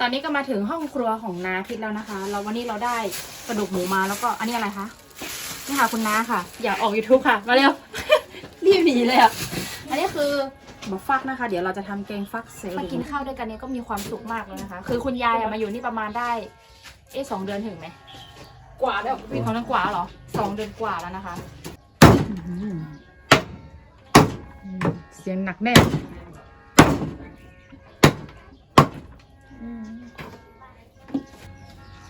ตอนนี้ก็มาถึงห้องครัวของนาพิษแล้วนะคะ เราวันนี้เราได้กระดูกหมูมาแล้วก็อันนี้อะไรคะนี่ค่ะคุณน้าค่ะ อย่าออก YouTube ค่ะ มาเร็ว รีบหนีเลยอะอันนี้คือหมูฟักนะคะ เดี๋ยวเราจะทำแกงฟักเซลล์มากินข้าวด้วยกันเนี่ยก็มีความสุขมากเลยนะคะ คือคุณยายอะมาอยู่นี่ประมาณได้ เอ๊ะสองเดือนถึงไหมกว่าแล้วมีของเดือนกว่าเหรอสองเดือนกว่าแล้วนะคะ เสียงหนักแน่น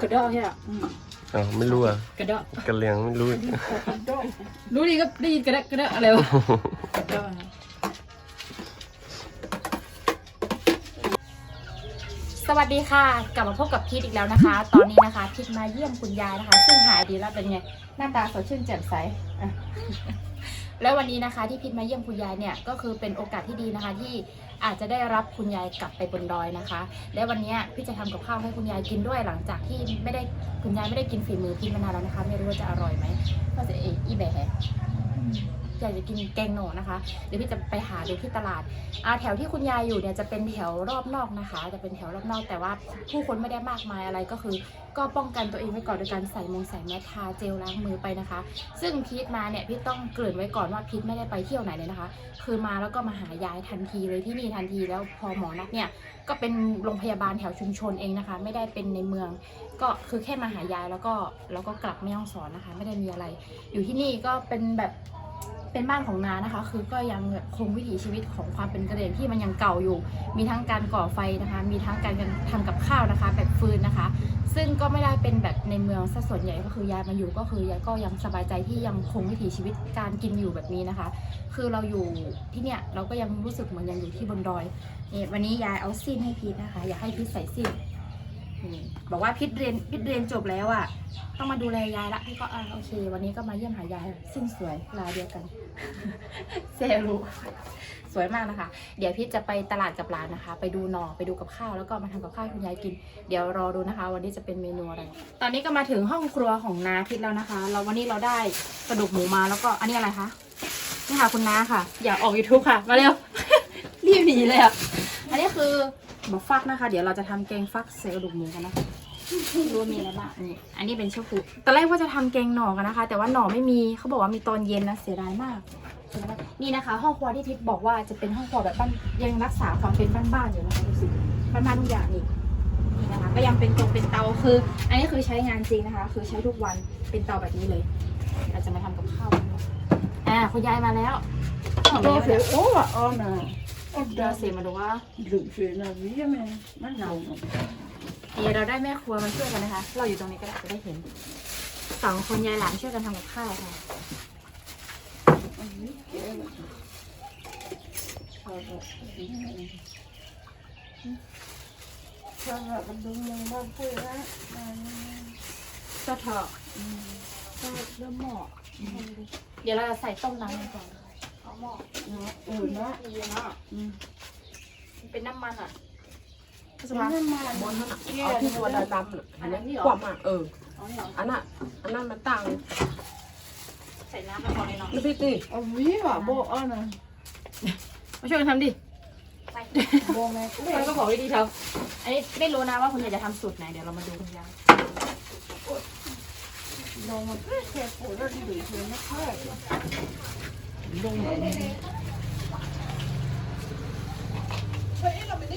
กระดอกเนี่ยอ้าวไม่รู้อะกระเดาะกระเลียงไม่รู้กระดอกรู้ดีก็ได้ยินกระเดาะกระเดาะอะไรวะกระเดาะนะสวัสดีค่ะ กลับมาพบกับพีทอีกแล้วนะคะ ตอนนี้นะคะพีทมาเยี่ยมคุณยายนะคะ ซึ่งหายดีแล้วเป็นไง หน้าตาสดชื่นแจ่มใสอะ แล้ววันนี้นะคะที่พิทมาเยี่ยมคุณยายเนี่ยก็คือเป็นโอกาสที่ดีนะคะที่อาจจะได้รับคุณยายกลับไปบนดอยนะคะ และวันนี้พี่จะทำกับข้าวให้คุณยายกินด้วยหลังจากที่ไม่ได้คุณยายไม่ได้กินฝีมือพีทมานานแล้วนะคะ ไม่รู้ว่าจะอร่อยไหมก็จะเออีแบะ อยากจะกินแกงหน่อนะคะ เดี๋ยวพี่จะไปหาดูที่ตลาดอาแถวที่คุณยายอยู่เนี่ยจะเป็นแถวรอบนอกนะคะ จะเป็นแถวรอบนอก แต่ว่าผู้คนไม่ได้มากมายอะไรก็คือ ก็ป้องกันตัวเองไว้ก่อนโดยการใส่มงใส่แมสทาเจลล้างมือไปนะคะ ซึ่งพีทมาเนี่ยพีทต้องเกริ่นไว้ก่อนว่าพีทไม่ได้ไปเที่ยวไหนเลยนะคะ คือมาแล้วก็มาหายายทันทีเลยที่นี่ทันทีแล้วพอหมอนัดเนี่ยก็เป็นโรงพยาบาลแถวชุมชนเองนะคะ ไม่ได้เป็นในเมือง ก็คือแค่มาหายายแล้วก็แล้วก็กลับไม่ต้องสอนนะคะ ไม่ได้มีอะไร อยู่ที่นี่ก็เป็นแบบ เป็นบ้านของนานะคะ คือก็ยังคงวิถีชีวิตของความเป็นกระเหรี่ยงที่มันยังเก่าอยู่ มีทั้งการก่อไฟนะคะ มีทั้งการทำกับข้าวนะคะ แบบฟืนนะคะ ซึ่งก็ไม่ได้เป็นแบบในเมืองซะส่วนใหญ่ก็คือยายมาอยู่ก็คือยายก็ยังสบายใจที่ยังคงวิถีชีวิตการกินอยู่แบบนี้นะคะ คือเราอยู่ที่เนี่ยเราก็ยังรู้สึกเหมือนยังอยู่ที่บนดอยเนี่ยวันนี้ยายเอาซีนให้พีทนะคะ อยากให้พีทใส่ซีนนี่ บอกว่าพีทเรียนพีทเรียนจบแล้วอะ่ะต้องมาดูแลยายละพี่ก็อ่าโอเค วันนี้ก็มาเยี่ยมหายายสิ้นสวยลาเดียวกันเซรูสวยมากนะคะ เดี๋ยวพี่จะไปตลาดกับหลานนะคะ ไปดูหนอไปดูกับข้าวแล้วก็มาทำกับข้าวให้คุณยายกิน เดี๋ยวรอดูนะคะ วันนี้จะเป็นเมนูอะไร ตอนนี้ก็มาถึงห้องครัวของนาพิษแล้วนะคะ เราวันนี้เราได้กระดูกหมูมาแล้วก็อันนี้อะไรคะนี่ค่ะคุณน้าค่ะ อย่าออก YouTube ค่ะ มาเร็วรีบหนีเลยอะอันนี้คือ หมูฟักนะคะ เดี๋ยวเราจะทำแกงฟักใส่กระดูกหมูกันนะคะรู้ว่ามีอะไรบ้างนี่อันนี้เป็นเชฟฟูตอนแรกว่าจะทำแกงหน่อกันนะคะ แต่ว่าหน่อไม่มีเขาบอกว่ามีตอนเย็นนะเสียดายมากเสียดายมากนี่นะคะ ห้องครัวที่ทิพย์บอกว่าจะเป็นห้องครัวแบบบ้านยังรักษาความเป็นบ้านๆอยู่นะคะดูสิบ้านๆทุกอย่างนี่นี่นะคะ ก็ยังเป็นตรงเป็นเตาคือ อันนี้คือใช้งานจริงนะคะ คือใช้ทุกวันเป็นเตาแบบนี้เลยเราจะมาทำกับข้าวกันอ่าคุณยายมาแล้วของ då นี้ för åh Anna. Och เรา där เสียมาดูว่า Glufskyna vi är med. Men no. นี่เราได้แม่ครัวมาช่วยกันนะคะ เราอยู่ตรงนี้ก็ได้จะได้เห็นสองคนยายหลานช่วยกันทำกับข้าวค่ะ Förra var dummen var på det. ก็เถอะเดี๋ยวเราจะใส่ต้มน้ำกันก่อน เอาหม้อ Ừ, nó. ดีเนาะอืมมันเป็นน้ำมันอะก็จะ Det มา är man. เอาที่ตัวดำดำอันนี้กว่ามาเอออันน่ะอันนั้นมันต่างใส่น้ำไปพอเลยเนาะนี่พี่ตี Och vi var på Anna. มาช่วยกันทำดิ På med มันก็บอกดีๆเถอะอันนี้ไม่รู้นะว่าคุณยายจะทำสูตรไหนเดี๋ยวเรามาดูคุณยาย De har precis på det. Det är med kläder. ย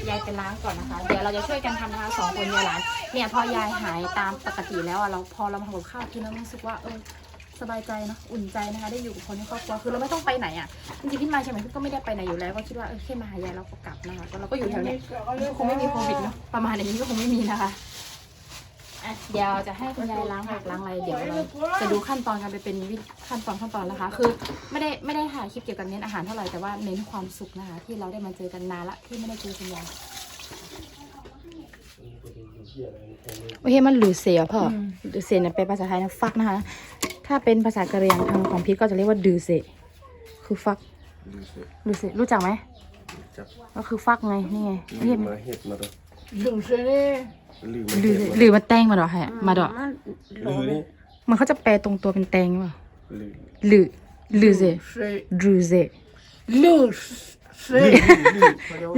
ยายไปล้างก่อนนะคะ เดี๋ยวเราจะช่วยกันทำนะคะสองคนยายหลานเนี่ยพอยายหายตามปกติแล้วอะเราพอเรามาทำกับข้าวกินแล้วรู้สึกว่าเออสบายใจเนะอุ่นใจนะคะ ได้อยู่กับคนในครอบครัวคือเราไม่ต้องไปไหนอะจริงๆพี่มาเชียงใหม่พี่ก็ไม่ได้ไปไหนอยู่แล้ว ก็คิดว่าเออแค่มาหายายเราก็กลับนะคะก็เราก็อยู่แถวเนี้ยก็คงไม่มีโควิดเนาะประมาณอย่างนี้ก็คงไม่มีนะคะ เดี๋ยวจะให้คุณยายล้างผักล้างอะไรเดี๋ยวเราจะดูขั้นตอนกันไปเป็นวิขั้นตอนขั้นตอนนะคะ คือไม่ได้ไม่ได้ถ่ายคลิปเกี่ยวกับเน้นอาหารเท่าไหร่แต่ว่าเน้นความสุขนะคะ ที่เราได้มาเจอกันนานละที่ไม่ได้เจอคุณยายโอเคมันหรือเสียพ่อหรือเสียเนี่ยเป็นภาษาไทยนะฟักนะคะ ถ้าเป็นภาษากะเหรี่ยงทางของพีทก็จะเรียกว่าดือเซคือฟักดูสิดือเซรู้จักไหมจับก็คือฟักไงนี่ไงลืเรียมกมาเห็ดมาดอก Glufskyna. ลืมหรือมาหรือมาแตงมาดอกแฮะมาดอก Man ลืมนี่มันเขาจะแปลตรงตัวเป็นแตงหรือเปล่าลืมหรือหรือเซ Glufsky. หรือเซ Glufsky.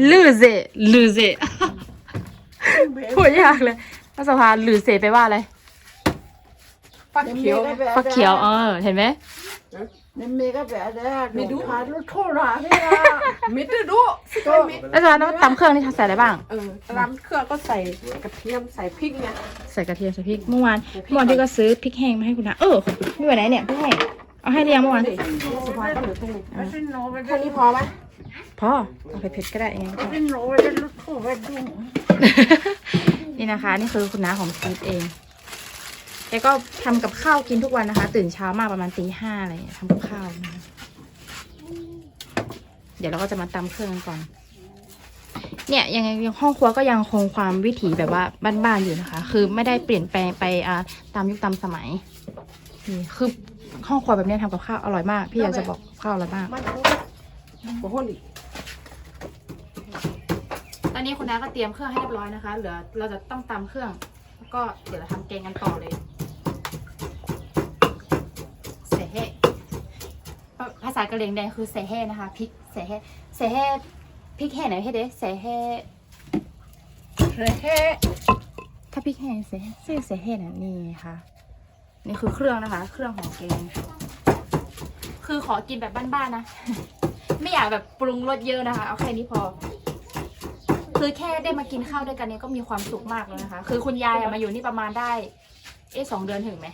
หรือเซหรือเซพูดยากเลยภาษาพาหรือเสไปว่าอะไร ฟักเขียว ฟักเขียว เออ เห็นไหม นี่มีก็แบบนี้ไม่ดูผ่านรถโทรหาที่ละมิดด้วยดูก็แล้วจะต้องตำเครื่องนี่ใส่อะไรบ้าง เออร้านเครื่องก็ใส่กระเทียมใส่พริกเนี่ยใส่กระเทียมใส่พริกเมื่อวานเมื่อวานที่ก็ซื้อพริกแห้งมาให้คุณนะเออไม่ไหวไหนเนี่ยพริกแห้งเอาให้เรียงเมื่อวานดิสบายก็เหลือตรงนี้ไม่ใช่โน้ไปแค่นี้พอไหมพอเอาไปเผ็ดก็ได้เองไม่ใช่โน้ไปได้รถโทรไปดูนี่นะคะ นี่คือคุณน้าของพีทเอง แกก็ทำกับข้าวกินทุกวันนะคะ ตื่นเช้ามากประมาณตีห้าอะไรอย่างเงี้ยทำกับข้าวนะคะเดี๋ยวเราก็จะมาตำเครื่องกันก่อน เนี่ยยังไงยังห้องครัวก็ยังคงความวิถีแบบว่าบ้านๆอยู่นะคะ คือไม่ได้เปลี่ยนแปลงไปอ่าตามยุคตามสมัยนี่คือห้องครัวแบบเนี้ยทำกับข้าวอร่อยมาก พี่อยากจะบอกข้าวอร่อยมากมันโอ้โหดิตอนนี้คุณน้าก็เตรียมเครื่องให้เรียบร้อยนะคะ เหลือเราจะต้องตำเครื่องแล้วก็เดี๋ยวเราทำแกงกันต่อเลย เสแห่ภา ษากะเหรี่ยงแดงคือเสแห่นะคะพริกเสแห่เสแห่พริกแห่ไหนให้เด้เสแห่เฮ้ถ้าพริกแห่เสแห่ชื่อเสแห่น่ะนี่ไงค่ะ นี่คือเครื่องนะคะ เครื่องของแกงคือขอกินแบบบ้านๆนะ ไม่อยากแบบปรุงรสเยอะนะคะ เอาแค่นี้พอ คือแค่ได้มากินข้าวด้วยกันเนี่ยก็มีความสุขมากแล้วนะคะ คือคุณยายอะมาอยู่นี่ประมาณได้ เอ๊ะสองเดือนถึงไหม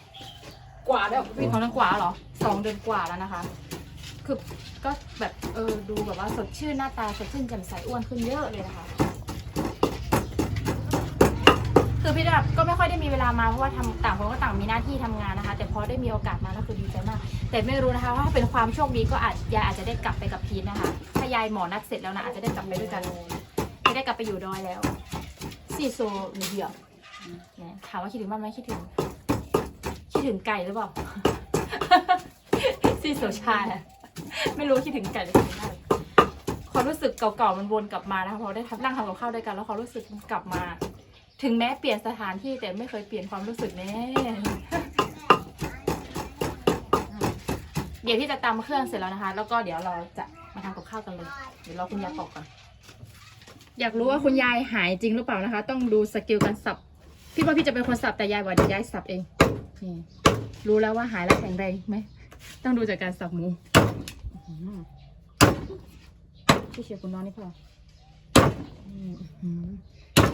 กว่าแล้วสองเดือนกว่าเหรอสองเดือนกว่าแล้วนะคะ คือก็แบบเออดูแบบว่าสดชื่นหน้าตาสดชื่นแจ่มใสอ้วนขึ้นเยอะเลยนะคะ คือพี่แบบก็ไม่ค่อยได้มีเวลามาเพราะว่าทำต่างคนก็ต่างมีหน้าที่ทำงานนะคะ แต่พอได้มีโอกาสมาก็คือดีใจมาก แต่ไม่รู้นะคะว่าถ้าเป็นความโชคดีก็อาจยายอาจจะได้กลับไปกับพีทนะคะ ถ้ายายหมอนัดเสร็จแล้วนะอาจจะได้กลับไปด้วยกันไม่ได้กลับไปอยู่ดอยแล้วซีโซหรือเดียวเนี่ยถามว่าคิดถึงบ้านไหมคิดถึงคิดถึงไก่หรือเปล่า ซีโซชาอะ ไม่รู้คิดถึงไก่หรือคิดถึงอะไรความรู้สึกเก่าๆมันวนกลับมานะคะพอได้ทำนั่งทำกับข้าวด้วยกันแล้วความรู้สึกมันกลับมา ถึงแม้เปลี่ยนสถานที่แต่ไม่เคยเปลี่ยนความรู้สึกแน่เดี๋ยวที่จะตำเครื่องเสร็จแล้วนะคะ แล้วก็เดี๋ยวเราจะมาทำกับข้าวกันเลย เดี๋ยวรอคุณยายตอกก่อน อยากรู้ว่าคุณยายหายจริงหรือเปล่านะคะ ต้องดูสกิลการสับ พี่ว่าพี่จะเป็นคนสับแต่ยายบอกเดี๋ยวยายสับเองนี่รู้แล้วว่าหายแล้วแข็งแรงไหม ต้องดูจากการสับหมูอื้อหือ พี่เชียร์คุณนอนนี่พออืมอื้อหือ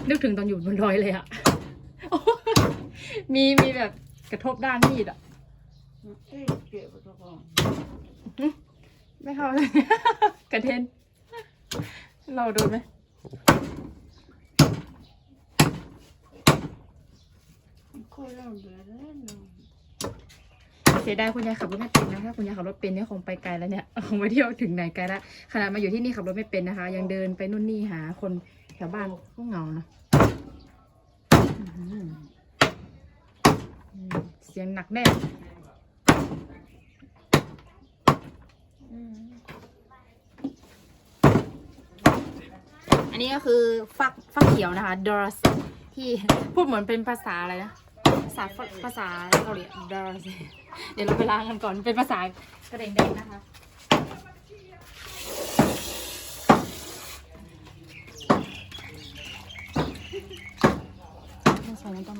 นึกถึงตอนอยู่บนดอยเลยอะมีมีแบบกระทบด้านมีดอะเก็บไปก่อนไม่เข้าเลยกระเทน เราโดนไหมค่อยเล่าเดี๋ยวนะเสียดายคุณยายขับรถไม่เป็นนะถ้าคุณยายขับรถเป็นเนี่ยคงไปไกลแล้วเนี่ยคงไปเที่ยวถึงไหนไกลละขนาดมาอยู่ที่นี่ขับรถไม่เป็นนะคะ ยังเดินไปนู่นนี่หา คนแถวบ้านก็เหงานะเสียงหนักแน่นอันนี้ก็คือฟักฟักเขียวนะคะ Doris ที่พูดเหมือนเป็นภาษาอะไรนะ ภาษาภาษาเกาหลี Doris เดี๋ยวเราไปล้างกันก่อนเป็นภาษากระเด้งแดงนะคะต้องใส่น้ำต้ม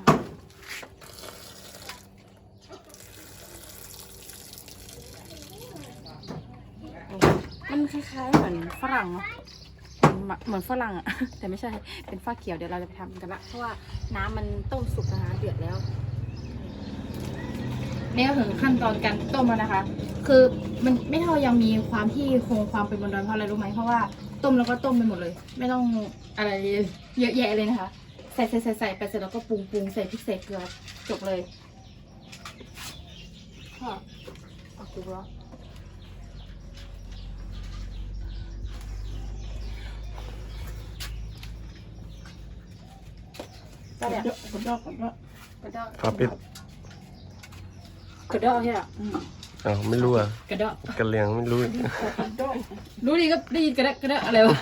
มันคล้ายๆเหมือนฝรั่งเนาะเหมือนฝรั่งอะแต่ไม่ใช่เป็นฟ้าเขียวเดี๋ยวเราจะไปทำกันละเพราะว่าน้ำมันต้มสุกนะคะเดือดแล้ว นี่ก็ถึงขั้นตอนการต้มแล้วนะคะ คือมันไม่เท่ายังมีความที่คงความเป็นบนดอยเพราะอะไรรู้ไหมเพราะว่าต้มแล้วก็ต้มไปหมดเลย ไม่ต้องอะไรเยอะแยะเลยนะคะ ใส่ใส่ใส่ใส่ไปเสร็จแล้วก็ปรุงปรุงใส่พริกใส่เกลือจบเลยก็เอาดูแล้วก็เนี่ยกระดอกกระดอกกระเดาะครับปิด กระเดาะใช่ไหมอ้าวไม่รู้อะกระเดาะกะเลียงไม่รู้กระดอกรู้ดีก็ได้ยินกระเดาะกระเดาะอะไรวะ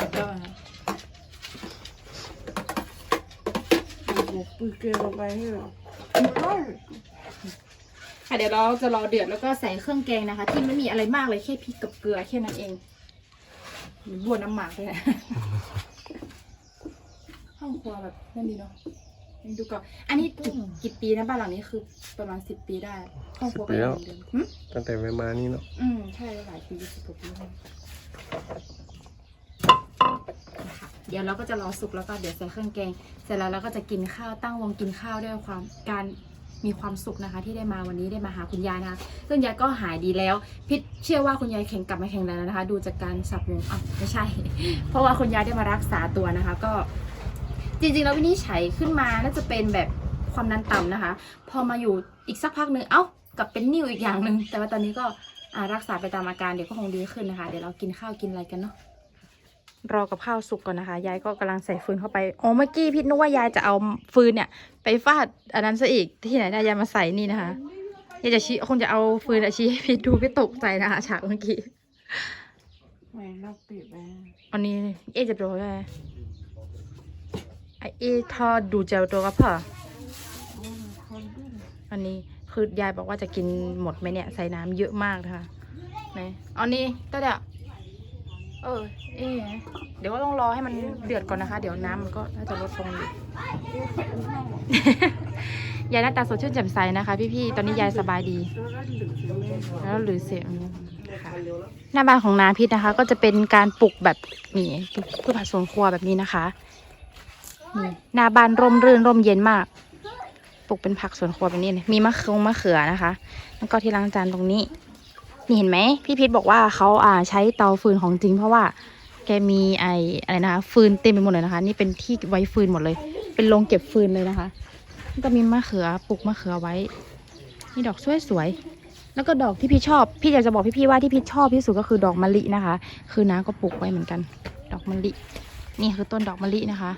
กระเดาะนะบุกปืนเกลียวลงไปให้หรอค่ะเดี๋ยวเราจะรอเดือดแล้วก็ใส่เครื่องแกงนะคะ ที่ไม่มีอะไรมากเลยแค่พริกกับเกลือแค่นั้นเองมีบัวน้ำหมากเลยนะฮห้องครัวแบบนั่นดีเนาะยัง ดูก่อนอันนี้กี่กี่ปีนะบ้านหลังนี้คือประมาณสิบปีได้ห้องครัวก็ยังเหมือนเดิมหึตั้งแต่ไปมานี่เนาะอืมใช่หลายปีสิบกว่าปีแล้วเดี๋ยวเราก็จะรอสุกแล้วก็เดี๋ยวใส่เครื่องแกง เสร็จแล้วเราก็จะกินข้าวตั้งวงกินข้าวด้วยความการมีความสุขนะคะ ที่ได้มาวันนี้ได้มาหาคุณยายนะคะซึ่งยายก็หายดีแล้ว พิษเชื่อว่าคุณยายแข็งกลับมาแข็งแรงแล้วนะคะ ดูจากการสับวงอะไม่ใช่ เพราะว่าคุณยายได้มารักษาตัวนะคะ ก็ จริงๆแล้ววินิจฉัยขึ้นมาน่าจะเป็นแบบความดันต่ำนะคะ พอมาอยู่อีกสักพักหนึ่งเอ้ากลับเป็นนิ่วอีกอย่างหนึ่งแต่ว่าตอนนี้ก็อ่ารักษาไปตามอาการเดี๋ยวก็คงดีขึ้นนะคะ เดี๋ยวเรากินข้าวกินอะไรกันเนาะรอกับข้าวสุกก่อนนะคะ ยายก็กำลังใส่ฟืนเข้าไปอ๋อเมื่อกี้พี่นึกว่ายายจะเอาฟืนเนี่ย ไปฟาดอันนั้นซะอีกที่ไหนได้ยายมาใส่นี่นะคะยายจะชี้คงจะเอาฟืนอะชี้ให้พี่ดูพี่ตกใจนะคะฉากเมื่อกี้ไม่นับปิดไปอันนี้เอะจะโดนอะไรไอ เอทอดดูเจลตัวก็พออันนี้คือยายบอกว่าจะกินหมดไหมเนี่ยใส่น้ำเยอะมากนะคะไหนเอานี่ตัวเดียวเออเอเดี๋ยวก็ต้องรอให้มันเดือดก่อนนะคะ เดี๋ยวน้ำมันก็น่าจะลดลงอยู่ยายหน้าตาสดชื่นแจ่มใสนะคะพี่ๆ ตอนนี้ยายสบายดี แล้วหรือเสียงหน้าบ้านของนาพิษนะคะ ก็จะเป็นการปลูกแบบนี่ปลูกพืชผักสวนครัวแบบนี้นะคะ นี่หน้าบ้านร่มรื่นร่มเย็นมากปลูกเป็นผักสวนครัวแบบนี้เลยมีมะเขือมะเขือนะคะ แล้วก็ที่ล้างจานตรงนี้ นี่เห็นไหมพี่พิษบอกว่าเขาอ่าใช้เตาฟืนของจริง เพราะว่าแกมีไออะไรนะคะฟืนเต็มไปหมดเลยนะคะ นี่เป็นที่ไว้ฟืนหมดเลย เป็นโรงเก็บฟืนเลยนะคะก็มีมะเขือปลูกมะเขือไว้ นี่ดอกสวยสวยๆแล้วก็ดอกที่พี่ชอบ พี่อยากจะบอกพี่ๆว่าที่พี่ชอบที่สุดก็คือดอกมะลินะคะ คือน้าก็ปลูกไว้เหมือนกัน ดอกมะลิ นี่คือต้นดอกมะลินะคะ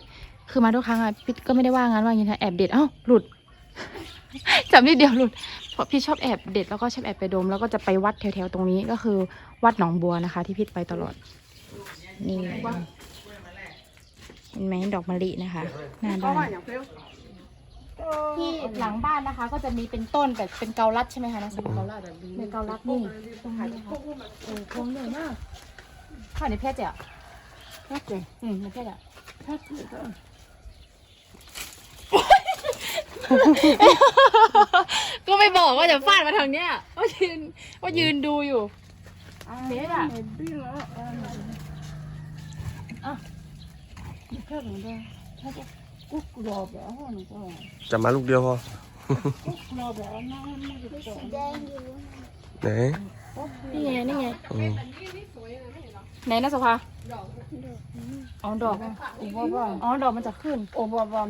คือมาทุกครั้งอะพี่ก็ไม่ได้ว่างั้นว่าอย่างนี้นะแอบเด็ดเอ้าหลุด จับนิดเดียวหลุดเพราะพี่ชอบแอบเด็ดแล้วก็ชอบแอบไปดม แล้วก็จะไปวัดแถวๆตรงนี้ก็คือวัดหนองบัวนะคะ ที่พี่ไปตลอด นี่เห็นไหมดอกมะลินะคะหน้าก็บ้าว่านอย่างเปรี้ยวที่หลังบ้านนะคะ ก็จะมีเป็นต้นแบบเป็นเกาลัดใช่ไหมคะนะเป็นเกาลัดเป็นเกาลัดนี่ตรงนี้นะคะโอ้พวงใหญ่มากข้าวในแพทย์อะแค่เจ๋งอืมในแพทย์อะแค่ถือ ก็ก็ไม่บอกว่าจะฟาดมาทางเนี้ยว่ายืนว่ายืนดูอยู่เบ๊ะอะไม่บิ้งแล้วอะแค่หนูได้ถ้าจะกุ๊กรอแบบหนูก็จะมาลูกเดียวพอ กุ๊กรอแบบน้ำมันจะจบไหน นี่ไง นี่ไง อืมไหนนะสุภาอ๋อดอกโอ้บ้าบ้าอ๋อดอกมันจะขึ้น โอ้บ้าบ้า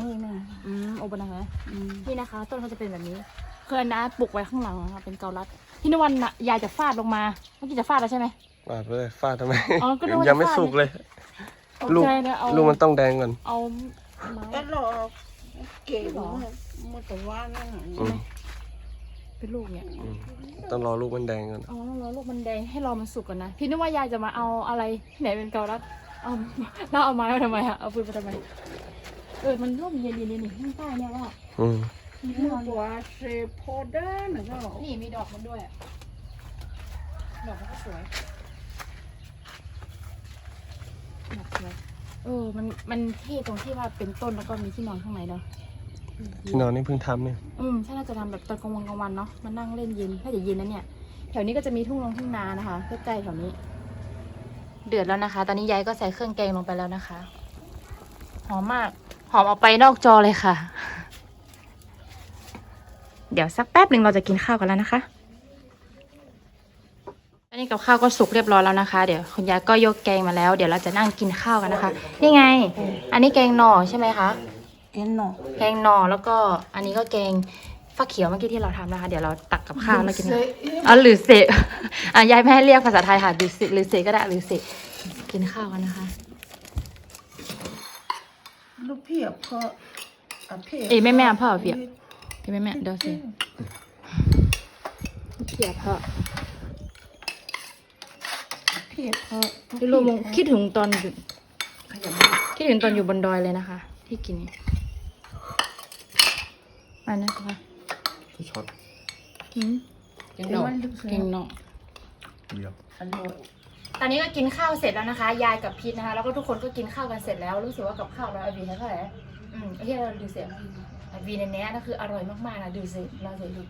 มือน่ะอืมโอปนะคะอืมนี่นะคะ ต้นเขาจะเป็นแบบนี้คืออันนะปลูกไว้ข้างหลังนะคะเป็นเกาลัดพี่นวันน่ะยายจะฟาดลงมา เมื่อกี้จะฟาดแล้วใช่ไหม ฟาดไปเลยฟาดทำไม อ๋อก็นึกว่ายังไม่จะฟาด สุกเลยตกลูก ใจนะเอาลูกมันต้องแดงก่อน เอาไม้แต่หรอเก่งหรอมันแต่ว่านั่นอืม เป็นลูกเนี่ย อืมต้องรอลูกมันแดงก่อนอ๋อรอลูกมันแดงให้รอมันสุกก่อนนะ พี่นึกว่ายายจะมาเอาอะไรที่ไหนเป็นเกาลัดเอาแล้วเอาไม้มาทำไมอะเอาปืนมาทำไม เออ มันร่มเย็นๆนี่ข้างใต้เนี่ยว่าอืมมือตัวเซโพเดอร์นะก็นี่มีดอกมันด้วยอะดอกมันก็สวยดอกสวยเออ มัน มันเท่ตรงที่ว่าเป็นต้นแล้วก็มีที่นอนข้างในเนาะ ที่นอนนี่เพิ่งทำเนี่ย อืมใช่น่าจะทำแบบตอนกลางวันกลางวันเนาะมานั่งเล่นเย็นถ้าจะเย็นนะเนี่ย แถวนี้ก็จะมีทุ่งลงทุ่งนานะคะใกล้ๆแถวนี้ เดือดแล้วนะคะ ตอนนี้ยายก็ใส่เครื่องแกงลงไปแล้วนะคะ หอมมาก หอมเอาไปนอกจอเลยค่ะ เดี๋ยวสักแป๊บหนึ่งเราจะกินข้าวกันแล้วนะคะอันนี้กับข้าวก็สุกเรียบร้อยแล้วนะคะ เดี๋ยวคุณยายก็ยกแกงมาแล้ว เดี๋ยวเราจะนั่งกินข้าวกันนะคะ นี่ไง อันนี้แกงหน่อใช่ไหมคะ เอ็นหนอแกงหน่อแล้วก็อันนี้ก็แกงฟักเขียวเมื่อกี้ที่เราทำนะคะ เดี๋ยวเราตักกับข้าวแล้วกินกันอ๋อหรือเสะอะยายไม่ให้เรียกภาษาไทยค่ะหรือเสะหรือเสะก็ได้หรือเสะกินข้าวกันนะคะลูกพี่อะพออะพี่เอ้ยแม่แม่พ่อเปียกเอ้ยแม่แม่เดี๋ยวสิเปียกพ่อพี่พอพี่ลูกมงคิดถึงตอนอยู่คิดถึงตอนอยู่บนดอยเลยนะคะ ที่กิน เนี่ยอันนี้ค่ะช็อตอืมแกงหนอแกงหน่อเดียวอร่อยตอนนี้ก็กินข้าวเสร็จแล้วนะคะ ยายกับพีทนะคะ แล้วก็ทุกคนก็กินข้าวกันเสร็จแล้ว รู้สึกว่ากับข้าวเราไอวีให้เท่าไหร่อืมโอเคเราดูเสียงไอ วีในเนี้ยนะคืออร่อยมากๆนะดูสิเราสิดู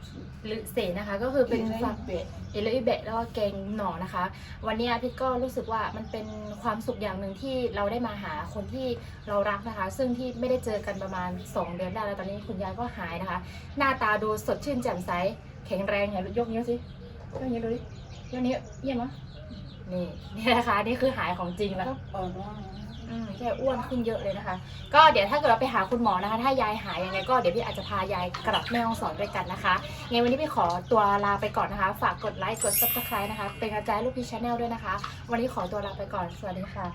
หรือเสนะคะ ก็คือเป็นฝักเป็ดเอลอิเบะแล้วก็แกงหน่อนะคะ วันนี้พี่ก็รู้สึกว่ามันเป็นความสุขอย่างหนึ่งที่เราได้มาหาคนที่เรารักนะคะ ซึ่งที่ไม่ได้เจอกันประมาณ 2 เดือนได้แล้วตอนนี้คุณยายก็หายนะคะ หน้าตาดูสดชื่นแจ่มใสแข็งแรงเนี่ยยกนิ้วสิยกนิ้วดูดิยกนิ้วเยี่ยมมั้ยนี่นี่นะคะนี่คือหายของจริงแล้ว ก็อ่อนว่า อืมแกอ้วนขึ้นเยอะเลยนะคะ ก็เดี๋ยวถ้าเกิดเราไปหาคุณหมอนะคะ ถ้ายายหายยังไงก็เดี๋ยวพี่อาจจะพายายกลับแม่ห้องสอนด้วยกันนะคะไงวันนี้พี่ขอตัวลาไปก่อนนะคะ ฝากกดไลค์กดซับสไครต์นะคะ เป็นกระจายลูกพี่ชาแนลด้วยนะคะ วันนี้ขอตัวลาไปก่อนสวัสดีค่ะ